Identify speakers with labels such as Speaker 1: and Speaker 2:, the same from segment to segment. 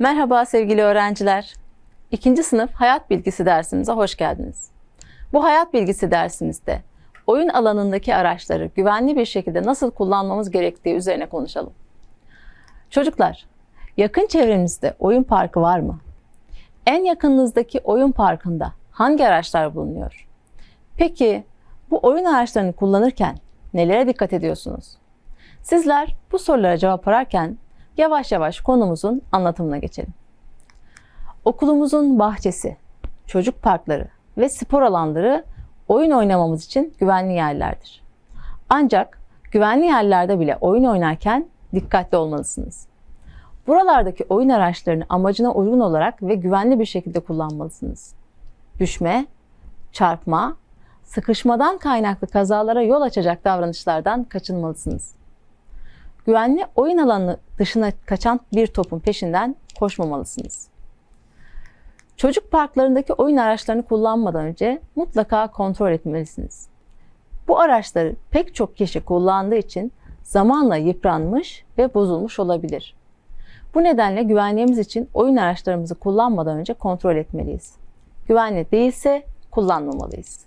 Speaker 1: Merhaba sevgili öğrenciler. İkinci sınıf hayat bilgisi dersimize hoş geldiniz. Bu hayat bilgisi dersimizde oyun alanındaki araçları güvenli bir şekilde nasıl kullanmamız gerektiği üzerine konuşalım. Çocuklar, yakın çevremizde oyun parkı var mı? En yakınınızdaki oyun parkında hangi araçlar bulunuyor? Peki bu oyun araçlarını kullanırken nelere dikkat ediyorsunuz? Sizler bu sorulara cevap ararken yavaş yavaş konumuzun anlatımına geçelim. Okulumuzun bahçesi, çocuk parkları ve spor alanları oyun oynamamız için güvenli yerlerdir. Ancak güvenli yerlerde bile oyun oynarken dikkatli olmalısınız. Buralardaki oyun araçlarını amacına uygun olarak ve güvenli bir şekilde kullanmalısınız. Düşme, çarpma, sıkışmadan kaynaklı kazalara yol açacak davranışlardan kaçınmalısınız. Güvenli oyun alanı dışına kaçan bir topun peşinden koşmamalısınız. Çocuk parklarındaki oyun araçlarını kullanmadan önce mutlaka kontrol etmelisiniz. Bu araçları pek çok kişi kullandığı için zamanla yıpranmış ve bozulmuş olabilir. Bu nedenle güvenliğimiz için oyun araçlarımızı kullanmadan önce kontrol etmeliyiz. Güvenli değilse kullanmamalıyız.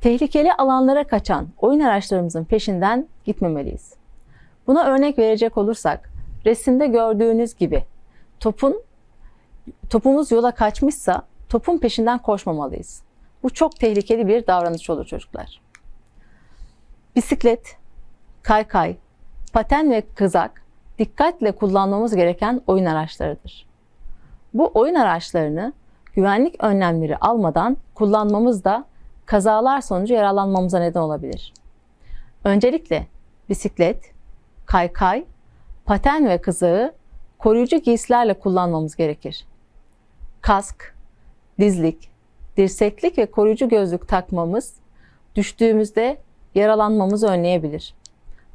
Speaker 1: Tehlikeli alanlara kaçan oyun araçlarımızın peşinden gitmemeliyiz. Buna örnek verecek olursak, resimde gördüğünüz gibi topun topumuz yola kaçmışsa topun peşinden koşmamalıyız. Bu çok tehlikeli bir davranış olur çocuklar. Bisiklet, kaykay, paten ve kızak dikkatle kullanmamız gereken oyun araçlarıdır. Bu oyun araçlarını güvenlik önlemleri almadan kullanmamız da kazalar sonucu yaralanmamıza neden olabilir. Öncelikle bisiklet, kaykay, paten ve kızağı koruyucu giysilerle kullanmamız gerekir. Kask, dizlik, dirseklik ve koruyucu gözlük takmamız düştüğümüzde yaralanmamızı önleyebilir.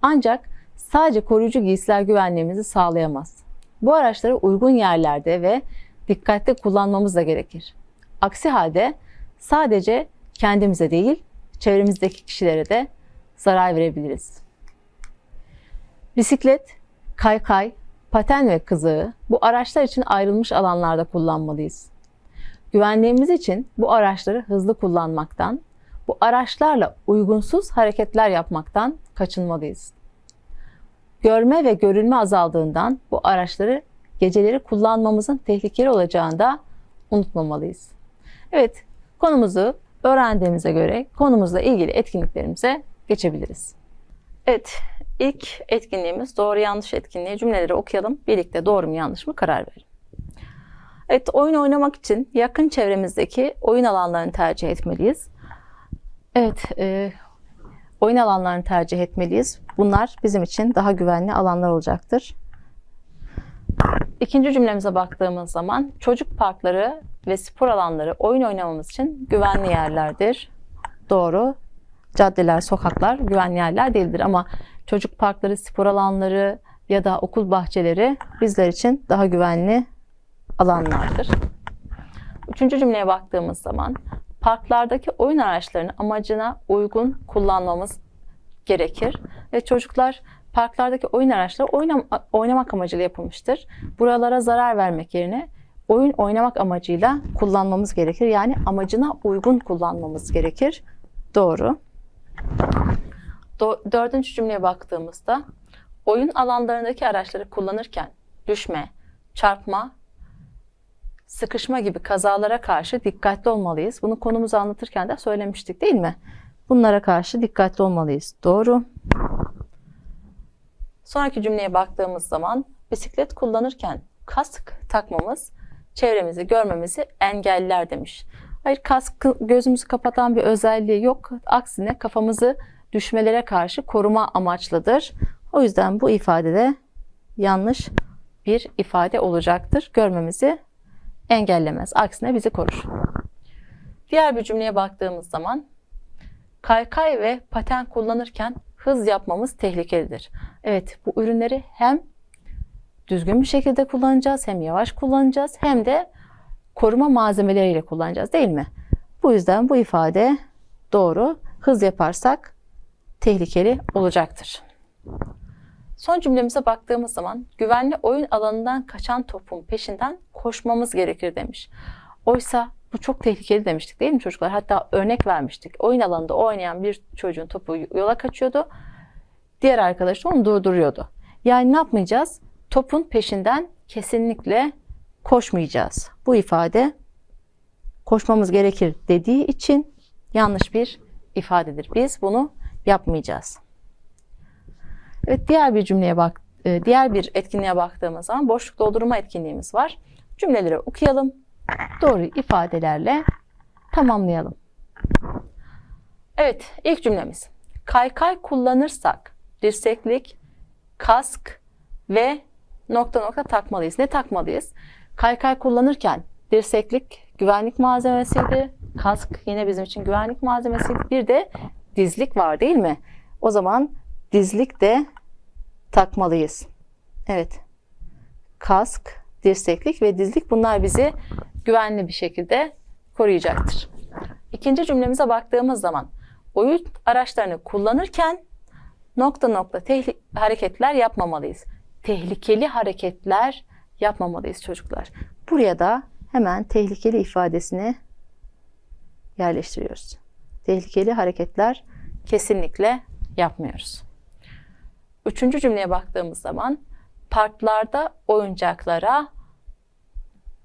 Speaker 1: Ancak sadece koruyucu giysiler güvenliğimizi sağlayamaz. Bu araçları uygun yerlerde ve dikkatli kullanmamız da gerekir. Aksi halde sadece kendimize değil, çevremizdeki kişilere de zarar verebiliriz. Bisiklet, kaykay, paten ve kızığı bu araçlar için ayrılmış alanlarda kullanmalıyız. Güvenliğimiz için bu araçları hızlı kullanmaktan, bu araçlarla uygunsuz hareketler yapmaktan kaçınmalıyız. Görme ve görülme azaldığından bu araçları geceleri kullanmamızın tehlikeli olacağını da unutmamalıyız. Evet, konumuzu öğrendiğimize göre konumuzla ilgili etkinliklerimize geçebiliriz. Evet, ilk etkinliğimiz doğru yanlış etkinliği. Cümleleri okuyalım. Birlikte doğru mu yanlış mı karar verelim. Evet, oyun oynamak için yakın çevremizdeki oyun alanlarını tercih etmeliyiz. Evet, e, oyun alanlarını tercih etmeliyiz. Bunlar bizim için daha güvenli alanlar olacaktır. İkinci cümlemize baktığımız zaman çocuk parkları ve spor alanları oyun oynamamız için güvenli yerlerdir. Doğru. Caddeler, sokaklar güvenli yerler değildir ama çocuk parkları, spor alanları ya da okul bahçeleri bizler için daha güvenli alanlardır. Üçüncü cümleye baktığımız zaman parklardaki oyun araçlarını amacına uygun kullanmamız gerekir. Ve çocuklar parklardaki oyun araçları oynam oynamak amacıyla yapılmıştır. Buralara zarar vermek yerine oyun oynamak amacıyla kullanmamız gerekir. Yani amacına uygun kullanmamız gerekir. Doğru. Dördüncü cümleye baktığımızda oyun alanlarındaki araçları kullanırken düşme, çarpma, sıkışma gibi kazalara karşı dikkatli olmalıyız. Bunu konumuzu anlatırken de söylemiştik değil mi? Bunlara karşı dikkatli olmalıyız. Doğru. Sonraki cümleye baktığımız zaman bisiklet kullanırken kask takmamız çevremizi görmemizi engeller demiş. Hayır kask gözümüzü kapatan bir özelliği yok. Aksine kafamızı düşmelere karşı koruma amaçlıdır. O yüzden bu ifadede yanlış bir ifade olacaktır. Görmemizi engellemez. Aksine bizi korur. Diğer bir cümleye baktığımız zaman kaykay ve paten kullanırken hız yapmamız tehlikelidir. Evet bu ürünleri hem düzgün bir şekilde kullanacağız, hem yavaş kullanacağız, hem de koruma malzemeleriyle kullanacağız değil mi? Bu yüzden bu ifade doğru. Hız yaparsak tehlikeli olacaktır. Son cümlemize baktığımız zaman güvenli oyun alanından kaçan topun peşinden koşmamız gerekir demiş. Oysa bu çok tehlikeli demiştik değil mi çocuklar? Hatta örnek vermiştik. Oyun alanında oynayan bir çocuğun topu yola kaçıyordu. Diğer arkadaş da onu durduruyordu. Yani ne yapmayacağız? Topun peşinden kesinlikle koşmayacağız. Bu ifade koşmamız gerekir dediği için yanlış bir ifadedir. Biz bunu yapmayacağız. Evet diğer bir cümleye bak e, diğer bir etkinliğe baktığımız zaman boşluk doldurma etkinliğimiz var. Cümleleri okuyalım. Doğru ifadelerle tamamlayalım. Evet, ilk cümlemiz. Kaykay kullanırsak dirseklik, kask ve nokta nokta takmalıyız. Ne takmalıyız? Kaykay kullanırken dirseklik güvenlik malzemesiydi. Kask yine bizim için güvenlik malzemesiydi. Bir de dizlik var değil mi? O zaman dizlik de takmalıyız. Evet. Kask, dirseklik ve dizlik bunlar bizi güvenli bir şekilde koruyacaktır. İkinci cümlemize baktığımız zaman oyun araçlarını kullanırken nokta nokta hareketler yapmamalıyız. Tehlikeli hareketler yapmamalıyız çocuklar. Buraya da hemen tehlikeli ifadesini yerleştiriyoruz. Tehlikeli hareketler kesinlikle yapmıyoruz. Üçüncü cümleye baktığımız zaman parklarda oyuncaklara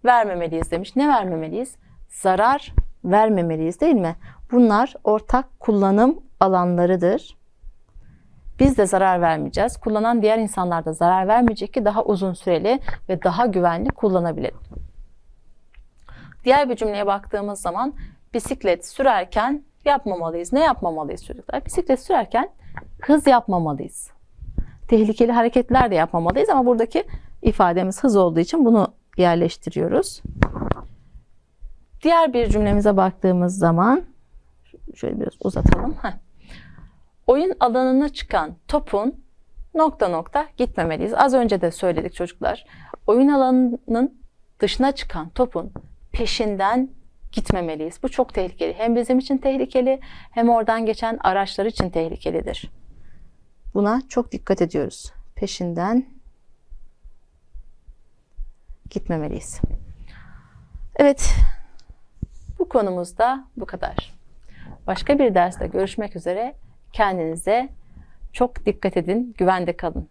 Speaker 1: vermemeliyiz demiş. Ne vermemeliyiz? Zarar vermemeliyiz değil mi? Bunlar ortak kullanım alanlarıdır. Biz de zarar vermeyeceğiz. Kullanan diğer insanlar da zarar vermeyecek ki daha uzun süreli ve daha güvenli kullanabilelim. Diğer bir cümleye baktığımız zaman bisiklet sürerken yapmamalıyız. Ne yapmamalıyız çocuklar? Bisiklet sürerken hız yapmamalıyız. Tehlikeli hareketler de yapmamalıyız ama buradaki ifademiz hız olduğu için bunu yerleştiriyoruz. Diğer bir cümlemize baktığımız zaman şöyle biraz uzatalım. Heh. Oyun alanına çıkan topun nokta nokta gitmemeliyiz. Az önce de söyledik çocuklar. Oyun alanının dışına çıkan topun peşinden gitmemeliyiz. Bu çok tehlikeli. Hem bizim için tehlikeli hem oradan geçen araçlar için tehlikelidir. Buna çok dikkat ediyoruz. Peşinden gitmemeliyiz. Evet, bu konumuzda bu kadar. Başka bir derste görüşmek üzere. Kendinize çok dikkat edin, güvende kalın.